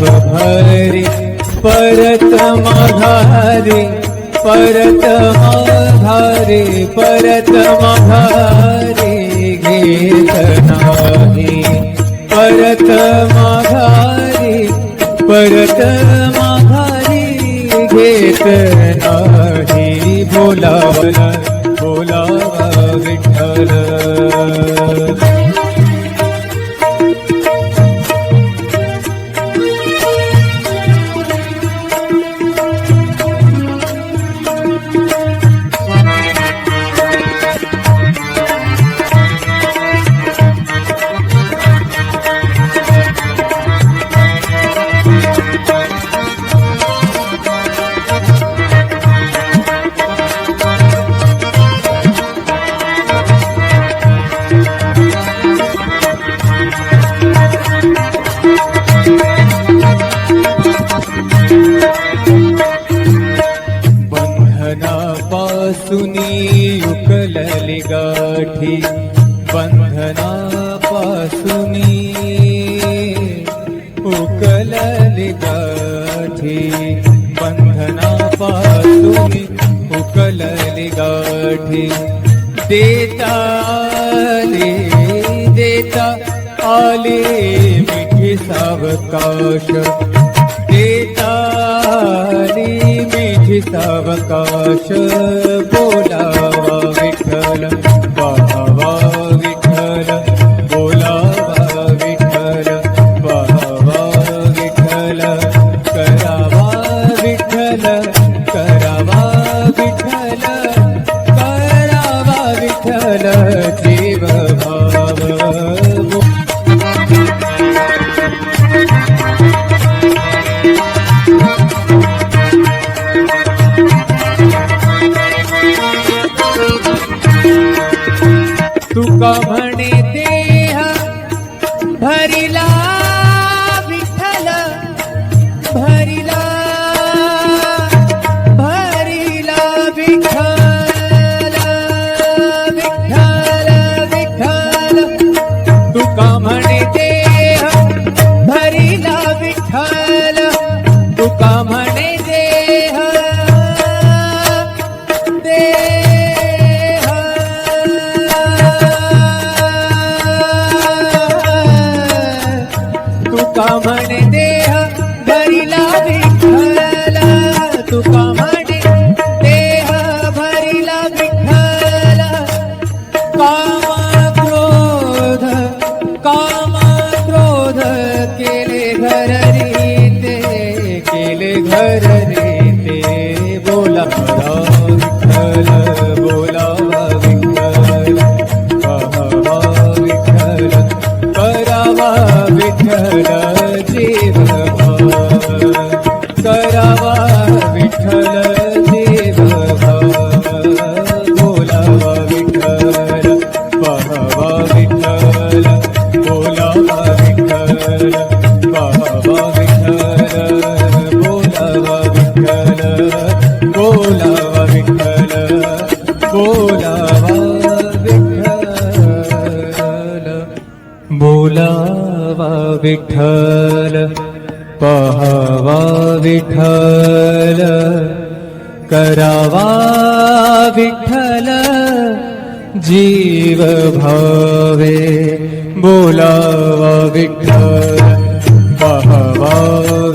भावभरि परतमधारि परतमधारि परतमधारि गीतनाहि परतमधारि परतमधारि गीतनाहि भोला भोला उचली गाठी बंधनापासून उकलली गाठी. देता आली देता आली मिठी सावकाश. देता आली मिठी सावकाश बोला. ile विठ्ठल करावा विठ्ठल जीव भावे बोलावा विठल पहावा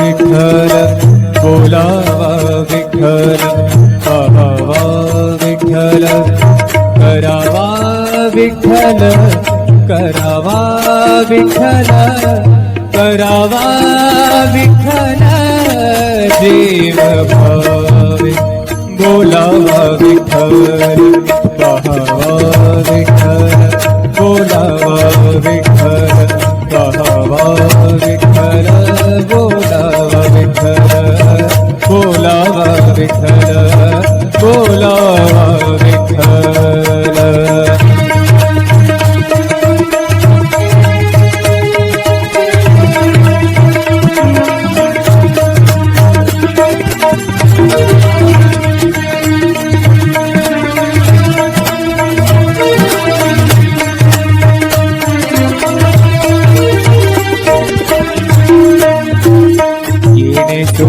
विठल बोलावा विठ्ठल पाहवा विठल करावा विठ्ठल करावा विठ्ठल करावा विठ्ठल. જીવ ભાવે બોલાવા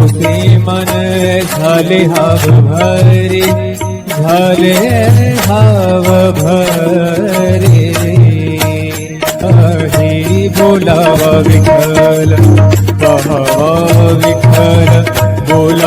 मन झाले हाव भरे झाले हाव भरे अही बोलावा विठ्ठल पहावा विठ्ठल बोला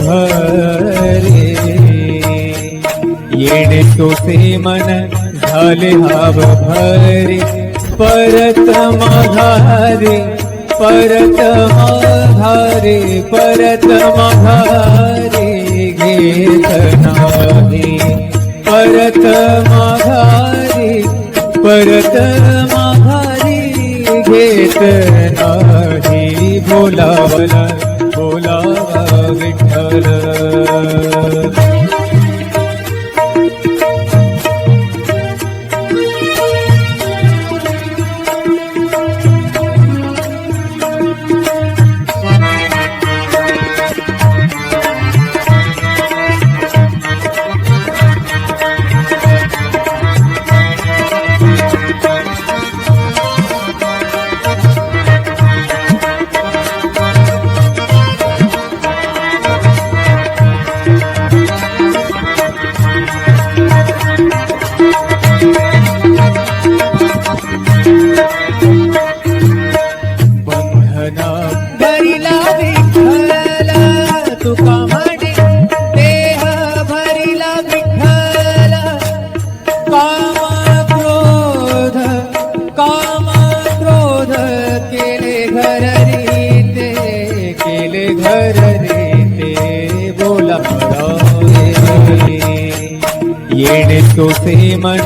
भरे। येणे सोसे मन झाले हाव भरे। परत माघारे परत माघारे परत माघारे, घेत नाही परत माघारी परत माघारी, घेत नाही बोलावला बोलावा सोसे मन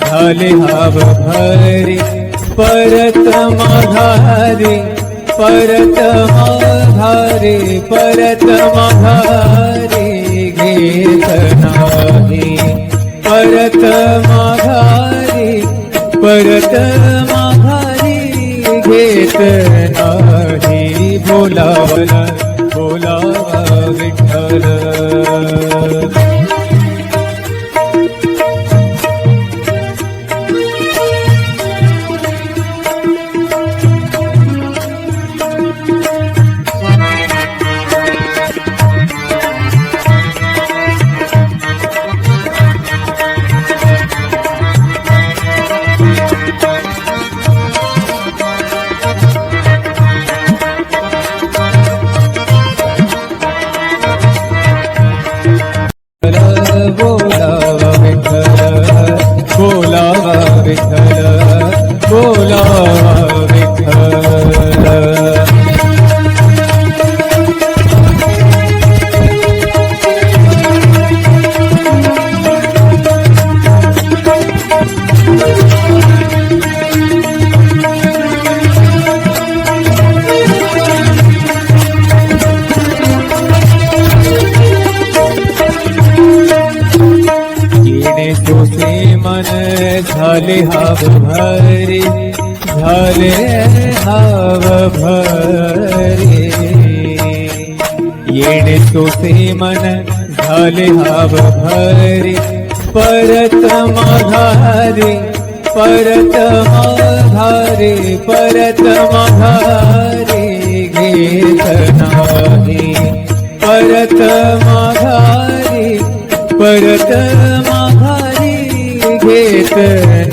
झाले हाव भरे परत माघारे परत माघारे परत माघारे घेत नाही. परत माघारी परत माघारी घेत नाही. बोलावला बोलावा विठ्ठल. आहे सोसे मन झाले हाव भरी परत माघारी परत माघारी परत माघारी घेत नाही. परत माघारी परत माघारी घेत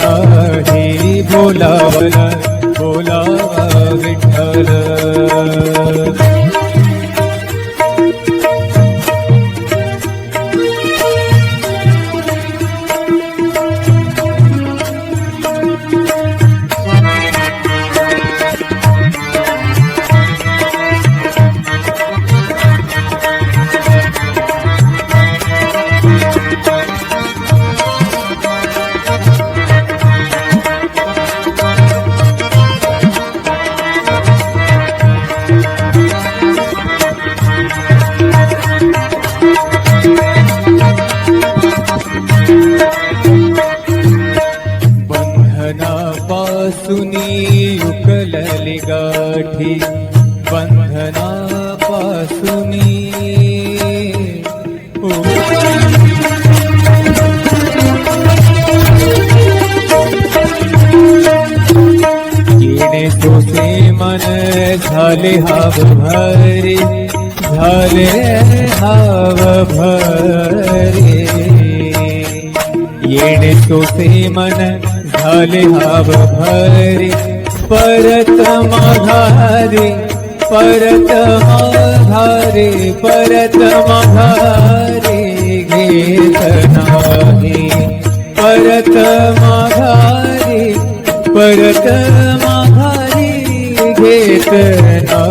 नाही. बोलावला बोलावा विठ्ठल. उकलली गाठी बंधनापासून. येणे सोसे मन झाले हाव भरे झाले हाव भरे येणे सोसे मन झाले हाव भरे परमाहारी परमाहारी परतमाहारी गे तनातमाहारी परतमाहारी गे तना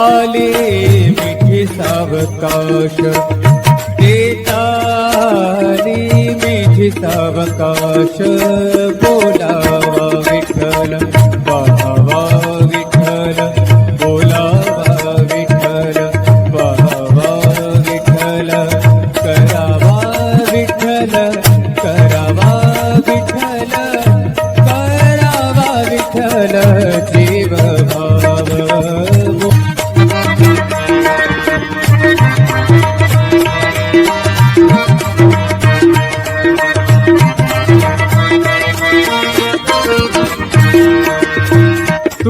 आले मिठी सावकाश. देताली मिठी सावकाश. बोल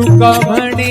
रुका भणे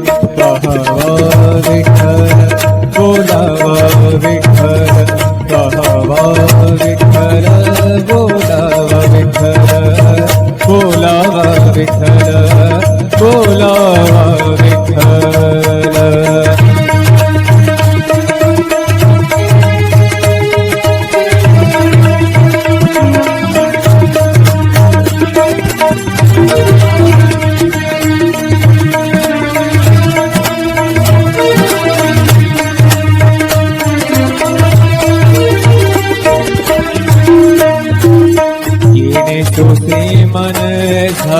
विठ्ठल बोला विठ्ठल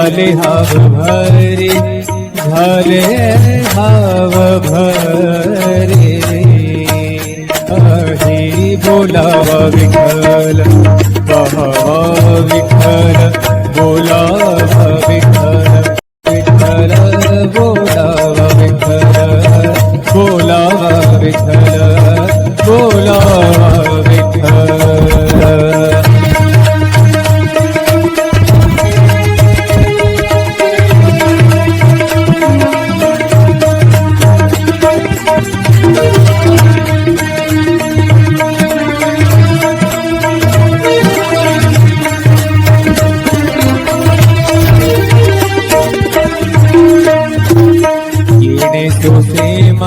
झाले हाव भरे झाले हाव भरे। अही बोलावा विठ्ठल पहावा विठ्ठल बोलावा विठ्ठल। विठ्ठल बोलावा विठ्ठल बोलावा विठ्ठल।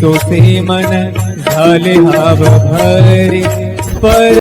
तोसे मन झाले हाव भरे पर